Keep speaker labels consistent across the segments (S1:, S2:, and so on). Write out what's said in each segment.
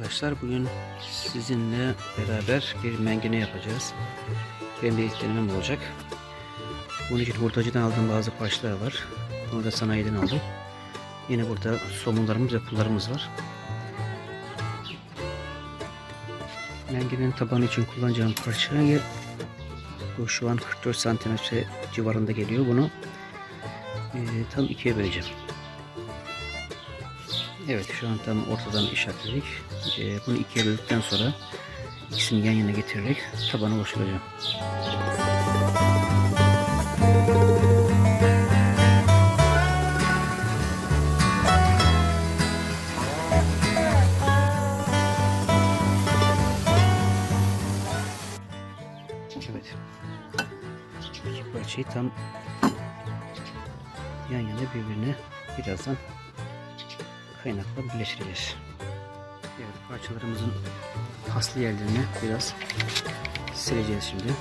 S1: arkadaşlar. Bugün sizinle beraber bir mengene yapacağız. Benim de ilk denemem olacak. Bunun için hurdacıdan aldığım bazı parçalar var. Bunu da sanayiden aldım. Yine burada somunlarımız ve pullarımız var. Mengenenin tabanı için kullanacağım parça bu şu an 44 santimetre civarında geliyor. Bunu e, tam ikiye böleceğim. Evet şu an tam ortadan işaretledik. Ee, bunu ikiye böldükten sonra ikisini yan yana getirerek tabana oluşturacağım. Evet. İki parçayı tam yan yana birbirine birazdan kaynakla birleştireceğiz. Evet parçalarımızın paslı yerlerini biraz sileceğiz şimdi.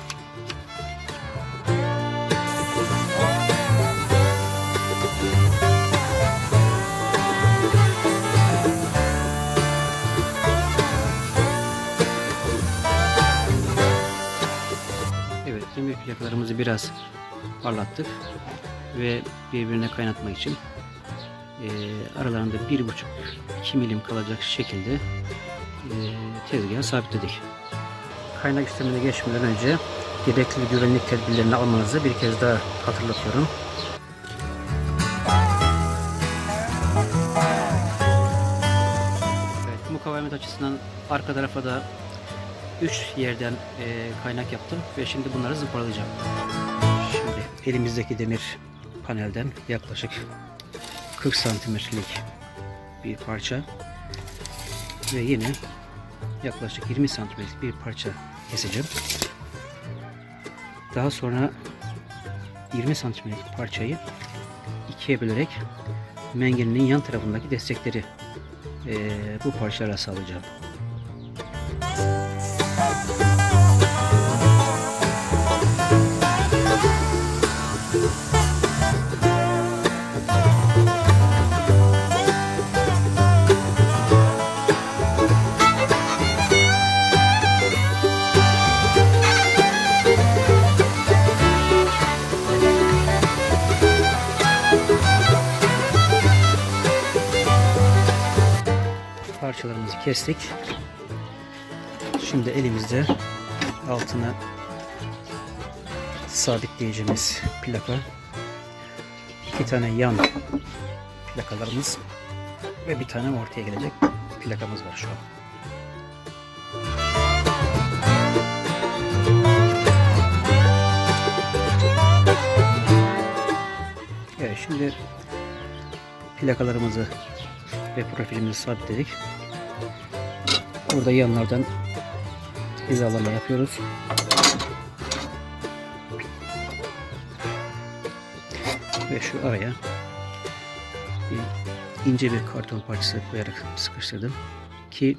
S1: Evet demir plakalarımızı biraz parlattık ve birbirine kaynatmak için aralarında bir buçuk iki milim kalacak şekilde e, tezgaha sabitledik. Kaynak işlemine geçmeden önce gerekli güvenlik tedbirlerini almanızı bir kez daha hatırlatıyorum. Evet, mukavemet açısından arka tarafa da 3 yerden e, kaynak yaptım ve şimdi bunları zımparalayacağım. Şimdi elimizdeki demir panelden yaklaşık 40 santimetrelik bir parça ve yine yaklaşık 20 santimetrelik bir parça keseceğim. Daha sonra 20 santimetrelik parçayı ikiye bölerek mengenenin yan tarafındaki destekleri eee, bu parçalara sağlayacağım. Kestik. Şimdi elimizde altına sabitleyeceğimiz plaka, iki tane yan plakalarımız ve bir tane ortaya gelecek plakamız var şu an. Evet şimdi plakalarımızı ve profilimizi sabitledik. Burada yanlardan hizalama yapıyoruz. Ve şu araya ince bir karton parçası koyarak sıkıştırdım ki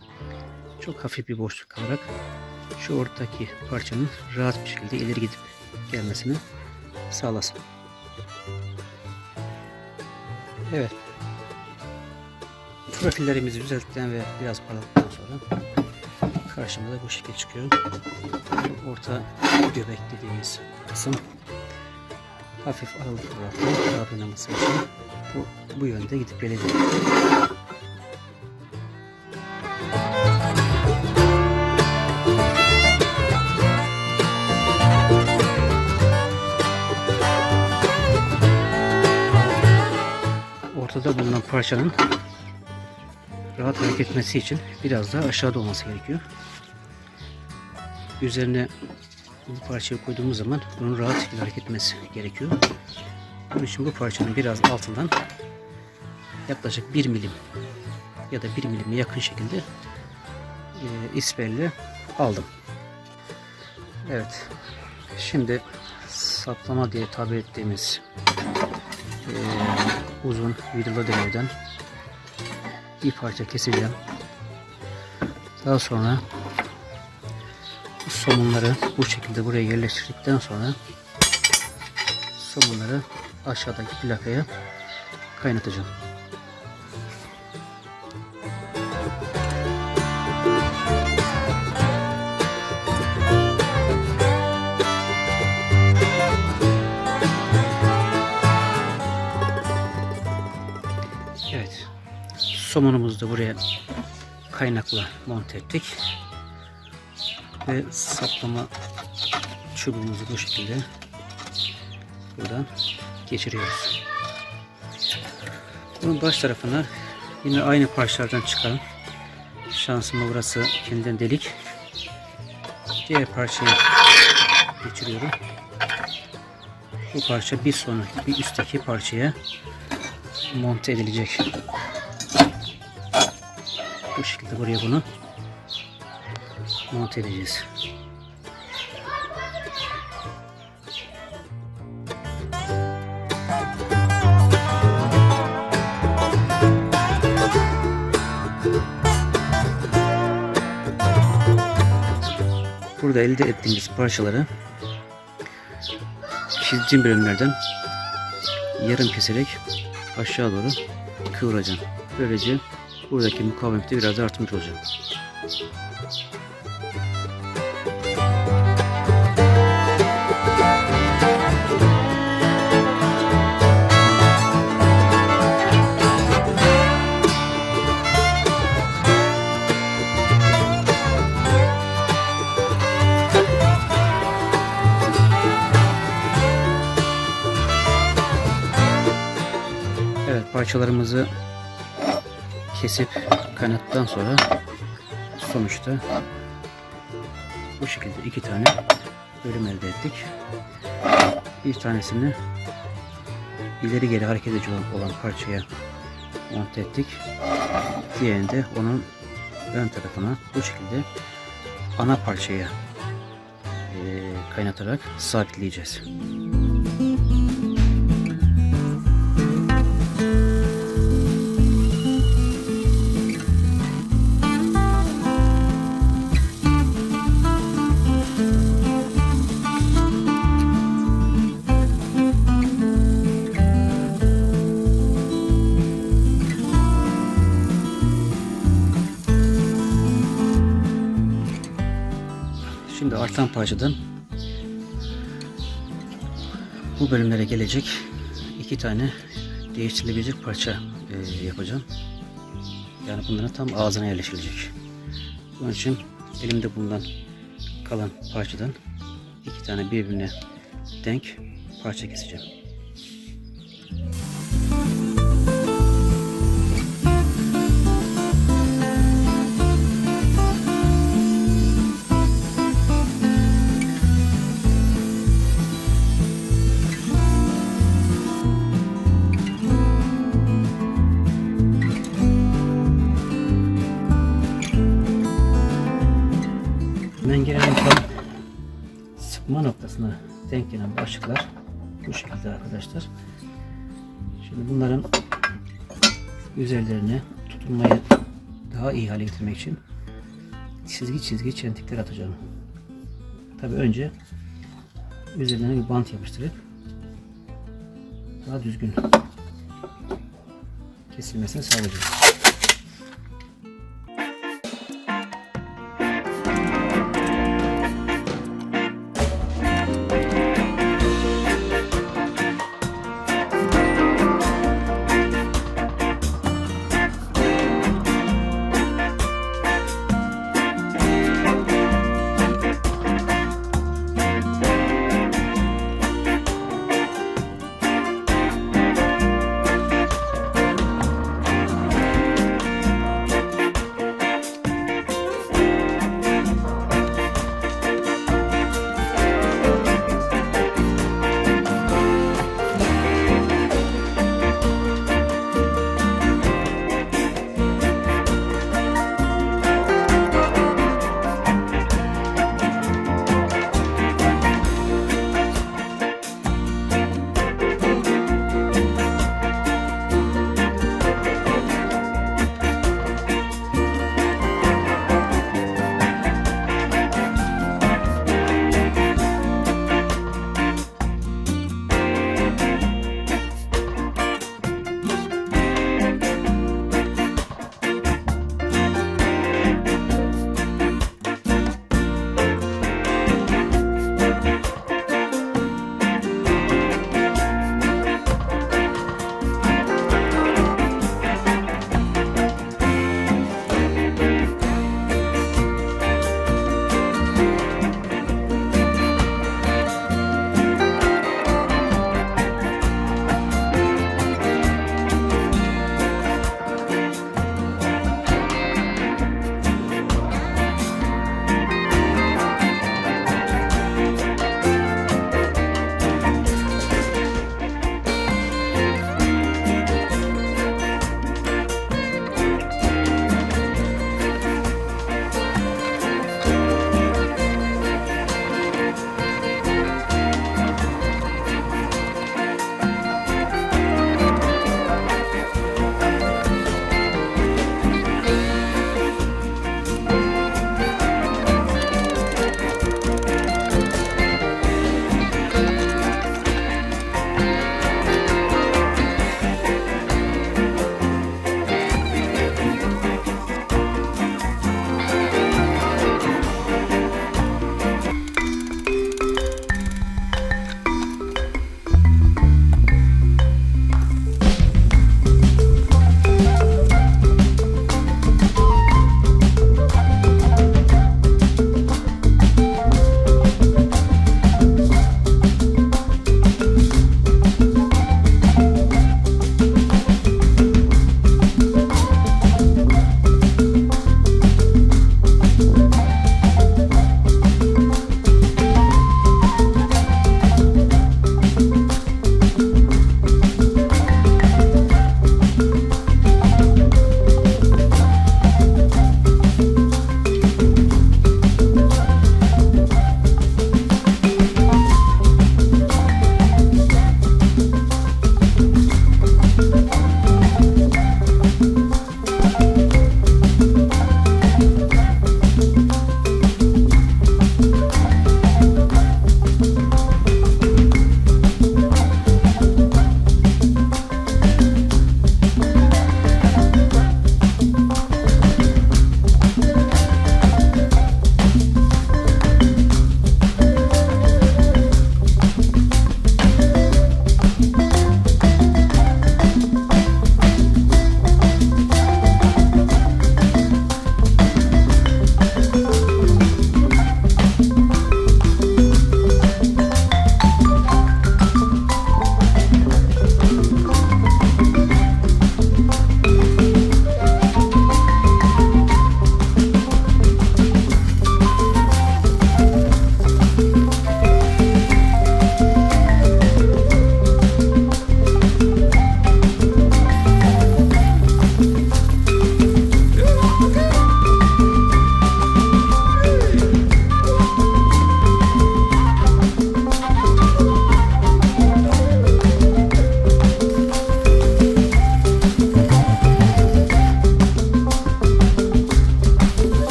S1: çok hafif bir boşluk kalarak şu ortadaki parçanın rahat bir şekilde ileri gidip gelmesini sağlasın. Evet profillerimizi düzelttikten ve biraz parladıktan sonra karşımıza bu şekil çıkıyor. Orta göbek dediğimiz kısım hafif aralık bıraktım rahat oynaması için bu, bu yönde gidip gelecek. Ortada bulunan parçanın rahat hareket etmesi için biraz daha aşağıda olması gerekiyor. Üzerine bu parçayı koyduğumuz zaman bunun rahat şekilde hareket etmesi gerekiyor. Bunun için bu parçanın biraz altından yaklaşık 1 milim ya da 1 milime yakın şekilde e, isperle aldım. Evet. Şimdi saplama diye tabir ettiğimiz e, uzun vidalı demirden bir parça keseceğim. Daha sonra bu somunları bu şekilde buraya yerleştirdikten sonra somunları aşağıdaki plakaya kaynatacağım. Somonumuzu da buraya kaynakla monte ettik. Ve saplama çubuğumuzu bu şekilde buradan geçiriyoruz. Bunun baş tarafına yine aynı parçalardan çıkan şansıma burası kendinden delik. Diğer parçayı geçiriyorum. Bu parça bir sonraki bir üstteki parçaya monte edilecek. Bu şekilde buraya bunu monte edeceğiz. Burada elde ettiğimiz parçaları çizdiğim bölümlerden yarım keserek aşağı doğru kıvıracağım. Böylece buradaki mukavemette biraz artmış olacak. Evet parçalarımızı kesip kaynattıktan sonra sonuçta bu şekilde iki tane bölüm elde ettik. Bir tanesini ileri geri hareket edici olan, parçaya monte ettik. Diğerini de onun ön tarafına bu şekilde ana parçaya kaynatarak sabitleyeceğiz. Artan parçadan bu bölümlere gelecek iki tane değiştirilebilecek parça e, yapacağım. Yani bunların tam ağzına yerleşilecek. Bunun için elimde bulunan kalan parçadan iki tane birbirine denk parça keseceğim. Denk gelen başlıklar bu şekilde arkadaşlar. Şimdi bunların üzerlerine tutunmayı daha iyi hale getirmek için çizgi çizgi çentikler atacağım. Tabi önce üzerlerine bir bant yapıştırıp daha düzgün kesilmesini sağlayacağım.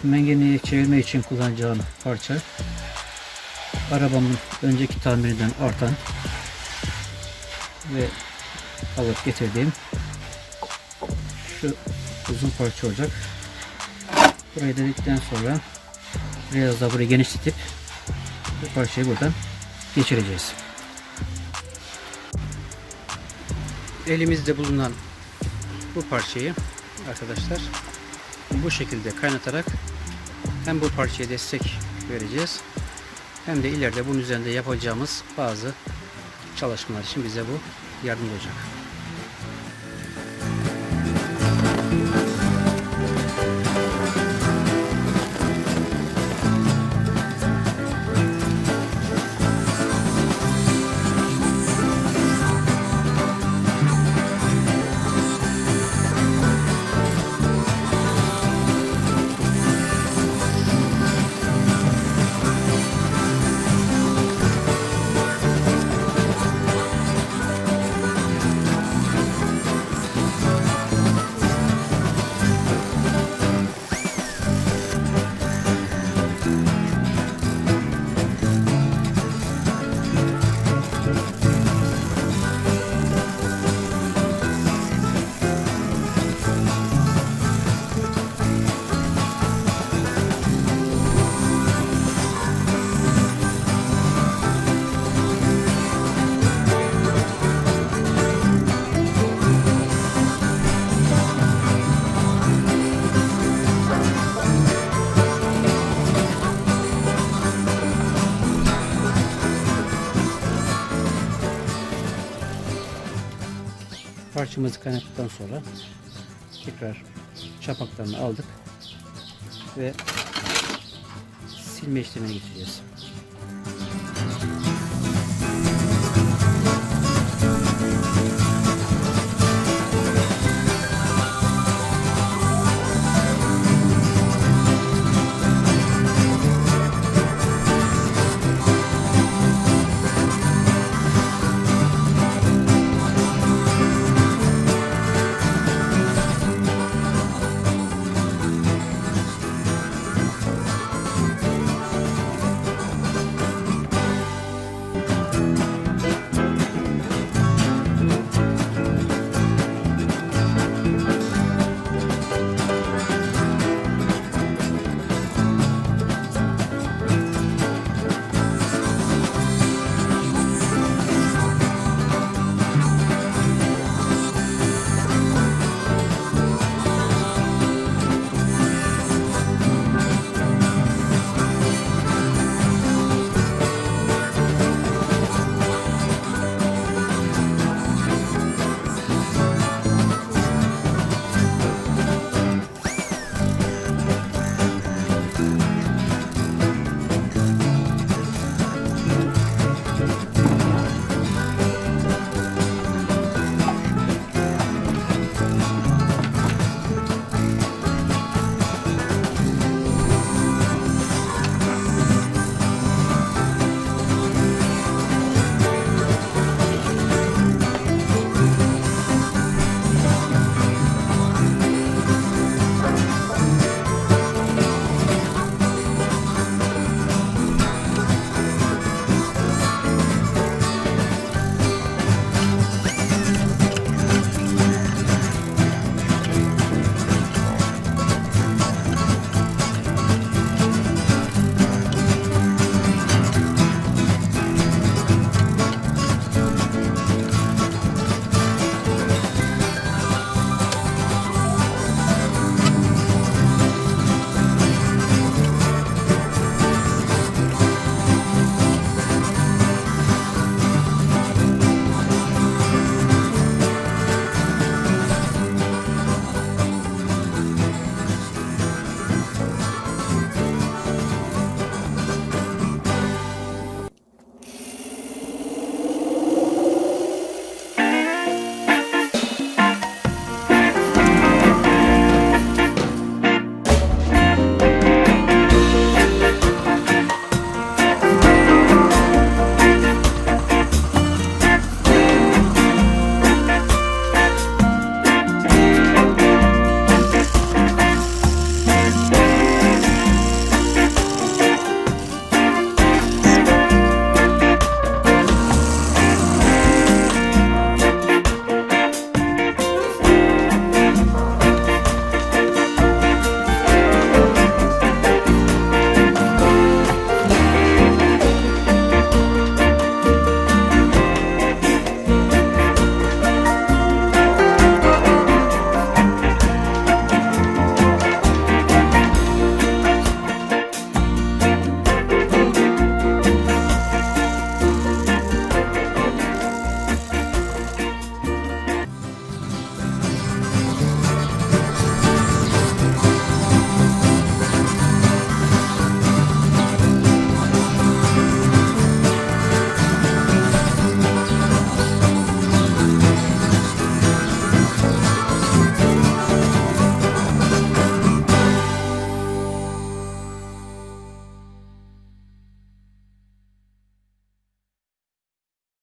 S1: Evet, mengeneyi çevirme için kullanacağım parça arabamın önceki tamirinden artan ve alıp getirdiğim şu uzun parça olacak. Burayı dedikten sonra biraz da burayı genişletip bu parçayı buradan geçireceğiz. Elimizde bulunan bu parçayı arkadaşlar bu şekilde kaynatarak hem bu parçaya destek vereceğiz hem de ileride bunun üzerinde yapacağımız bazı çalışmalar için bize bu yardımcı olacak. Parçamızı kaynattıktan sonra tekrar çapaklarını aldık ve silme işlemine geçeceğiz.